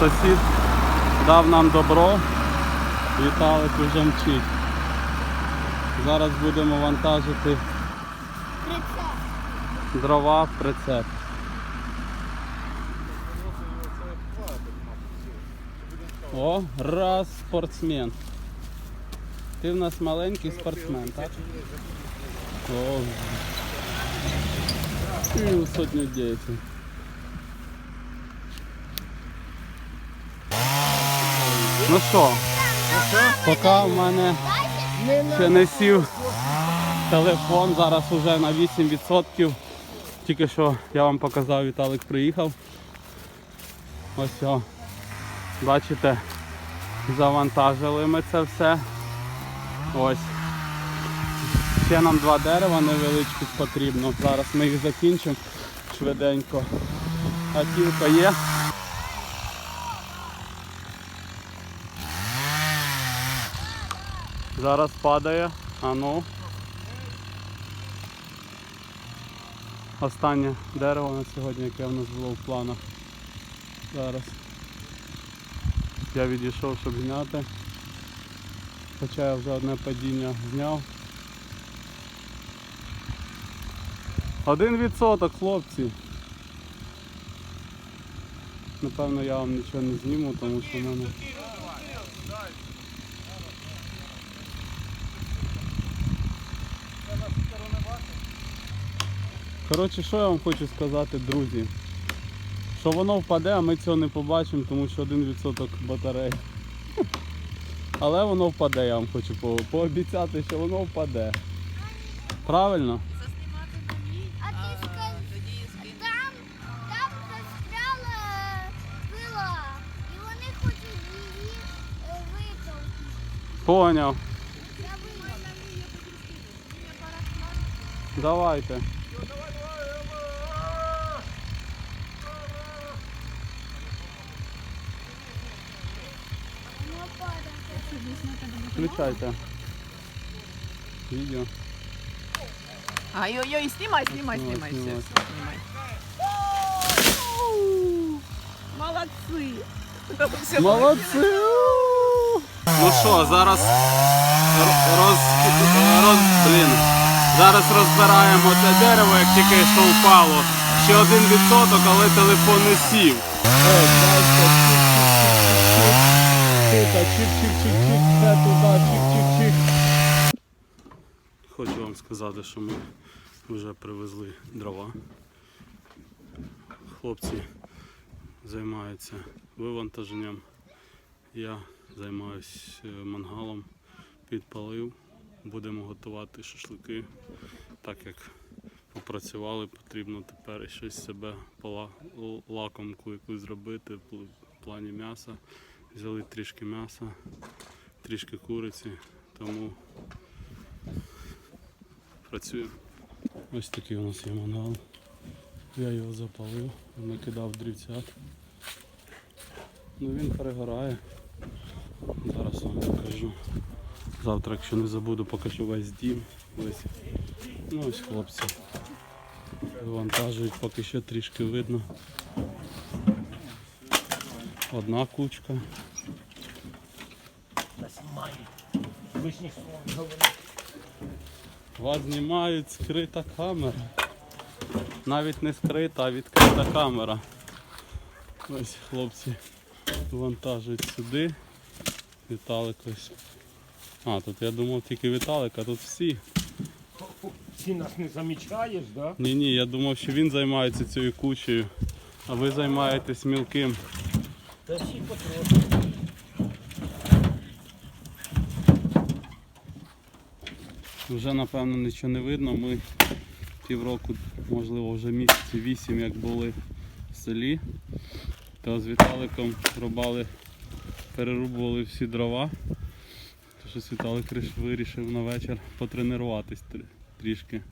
Сусід дав нам добро. Віталик уже мчить. Зараз будемо вантажити Прицеп. дрова в прицеп. О, раз спортсмен. Ти в нас маленький спортсмен, так? О. І сотню дітей. Ну що, поки в мене ще не сів телефон, зараз вже на 8%. Тільки що я вам показав, Віталик приїхав. Ось о. Бачите, завантажили ми це все. Ось. Ще нам два дерева невеличких потрібно. Зараз ми їх закінчимо швиденько. Гатівка є. Зараз падає. А. Останнє дерево на сьогодні, яке в нас було в планах. Зараз. Я відійшов, щоб зняти. Хоча я вже одне падіння зняв. Один відсоток, хлопці. Напевно я вам нічого не зніму, тому що в мене. Коротше, що я вам хочу сказати, друзі? Що воно впаде, а ми цього не побачимо, тому що 1% батарей. Але воно впаде, я вам хочу по- пообіцяти, що воно впаде. Правильно? А ти скажи, там, там застряла пила, і вони хочуть її е, витовкнути. Поняв. Давайте. Включайте. Відео. Ай-ой-ой, снимай, снимай, Снимай, снимай, все, все, снимай. Молодцы. Всё, Молодці! Ну що, зараз роз, роз, блін, зараз розбираємо це дерево, як тільки що впало. Ще один відсоток, але телефон не сів. Хочу вам сказати, що ми вже привезли дрова. Хлопці займаються вивантаженням. Я займаюся мангалом, підпалив. Будемо готувати шашлики. Так як попрацювали, потрібно тепер щось себе лакомку якусь зробити в плані м'яса. Взяли трішки м'яса, трішки куриці, тому працюємо. Ось такий у нас є мангал. Я його запалив, накидав дрівцят. Ну він перегорає. Зараз вам покажу. Завтра, якщо не забуду, покажу весь дім. Ось. Ну ось хлопці. Вивантажують, поки що трішки видно. Одна кучка. Вас знімають скрита камера. Навіть не скрита, а відкрита камера. Ось хлопці вантажують сюди. Віталик ось. А, тут я думав тільки Віталик, а тут всі. Ти нас не замічаєш, да? Ні, ні, я думав, що він займається цією кучею, а ви займаєтесь мілким. Та всі. Вже напевно нічого не видно. Ми півроку, можливо, вже місяці вісім, як були в селі, то з Віталиком рубали, перерубували всі дрова. То Щось Віталик вирішив на вечір потренуватись трішки.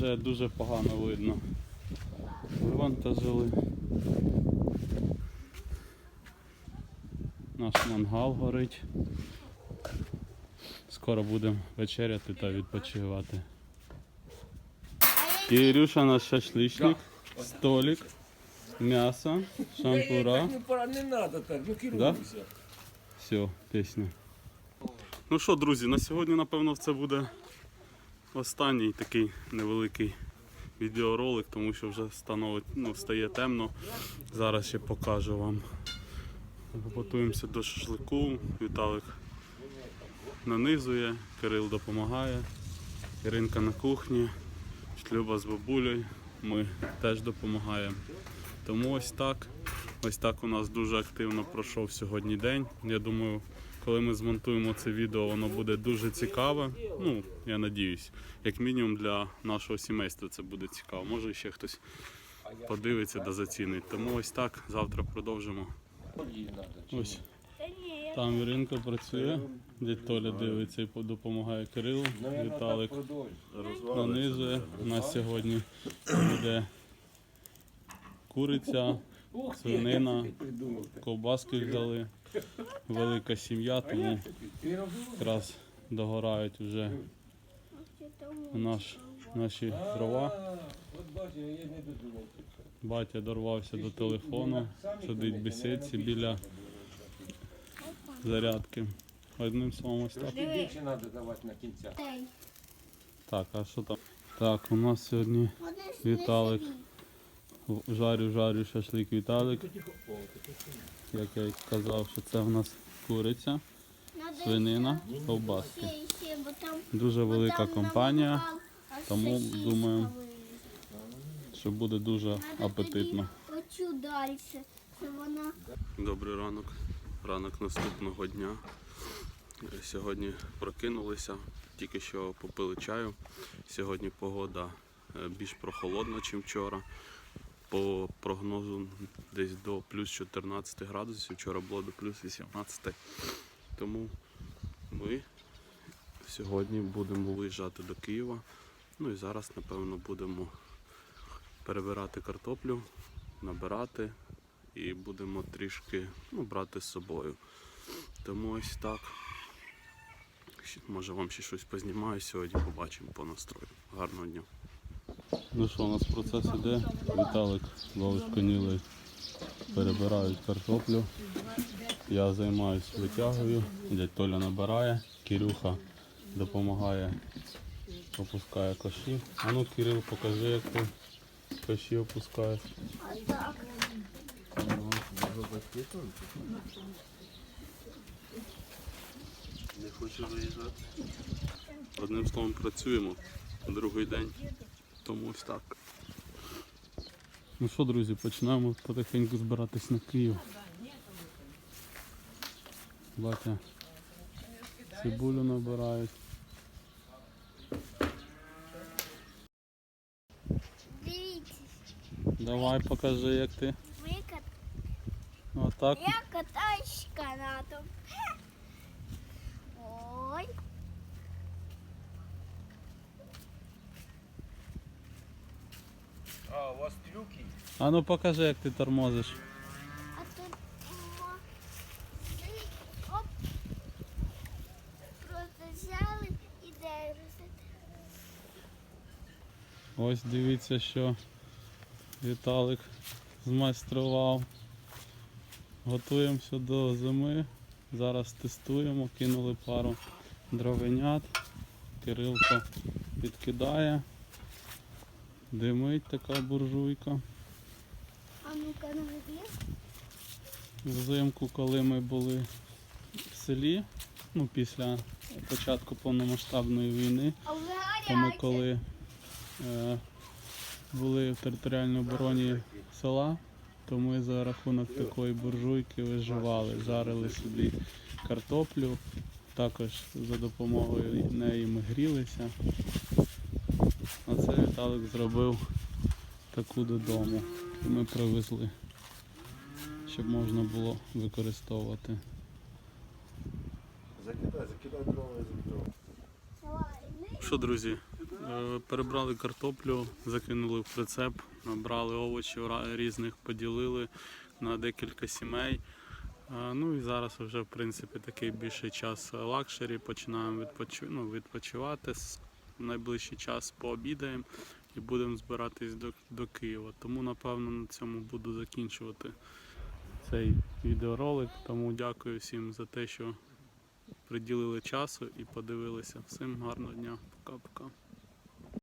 Вже дуже погано видно. Вивантажили. наш мангал горить. Скоро будемо вечеряти та відпочивати. Ірюша наш шашличник, столик, м'ясо, шампура. Не треба так, ну керуйся. Все, пісня. Ну що, друзі, на сьогодні, напевно, це буде останній такий невеликий відеоролик, тому що вже становить, ну, стає темно. Зараз ще покажу вам. Готуємося до шашлику. Віталик нанизує, Кирил допомагає, Іринка на кухні, Шлюба з бабулею. Ми теж допомагаємо. Тому ось так. Ось так у нас дуже активно пройшов сьогодні день. Я думаю, коли ми змонтуємо це відео, воно буде дуже цікаве. Ну, я надіюсь, як мінімум для нашого сімейства це буде цікаво. Може ще хтось подивиться та зацінить. Тому ось так. Завтра продовжимо. Ось там Іринка працює, дядь Толя дивиться і допомагає Кирилу. Віталик нанизує. У нас сьогодні буде куриця, свинина, ковбаски взяли. Велика сім'я, тому якраз догорають вже наш, наші дрова. Батя дорвався до телефону, сидить в бесідці біля зарядки. Одним словом, ось так. Більше треба давати на кінця. Так, а що там? Так, у нас сьогодні Віталик. жарю, жарю шашлик Віталик. Як я й казав, що це в нас куриця, свинина, ковбаски. Дуже велика компанія, тому думаю, що буде дуже апетитно. Добрий ранок, ранок наступного дня. Сьогодні прокинулися, тільки що попили чаю. Сьогодні погода е, більш прохолодна, ніж вчора. По прогнозу десь до плюс 14 градусів, вчора було до плюс 18. Тому ми сьогодні будемо виїжджати до Києва. Ну і зараз, напевно, будемо перебирати картоплю, набирати і будемо трішки ну, брати з собою. Тому ось так. Може вам ще щось познімаю сьогодні, побачимо по настрою. Гарного дня. Ну що, у нас процес іде. Віталик Вовочко Ніли перебирають картоплю. Я займаюся витягою, дядь Толя набирає, Кирюха допомагає, опускає коші. А ну Кирил, покажи, як ти коші опускаєш. Не хочу виїжджати. Одним словом працюємо другий день. Тому ось так. Ну що, друзі, починаємо потихеньку збиратись на Київ. Батя цибулю набирають. Дивіться, Давай покажи, як ти. викат. Отак. Я катаюсь канатом. Ой. А, у вас трюки? А ну покажи, як ти тормозиш. А тут оп. Просто взяли і держите. Ось дивіться, що Віталик змайстрував. Готуємося до зими. Зараз тестуємо, кинули пару дровенят. Кирилко підкидає. Димить така буржуйка. А ну-ка наведи. Взимку, коли ми були в селі, ну після початку повномасштабної війни, то ми коли е, були в територіальній обороні села, то ми за рахунок такої буржуйки виживали, жарили собі картоплю, також за допомогою неї ми грілися. А це Віталик зробив таку додому. І ми привезли, щоб можна було використовувати. Закидай, закидай дрова і закидай. Що, друзі, е, перебрали картоплю, закинули в прицеп, набрали овочів різних, поділили на декілька сімей. Ну і зараз вже в принципі такий більший час лакшері. Починаємо ну, відпочивати. В найближчий час пообідаємо і будемо збиратись до, до Києва. Тому напевно на цьому буду закінчувати цей відеоролик. Тому дякую всім за те, що приділили часу і подивилися. Всім гарного дня. Пока-пока.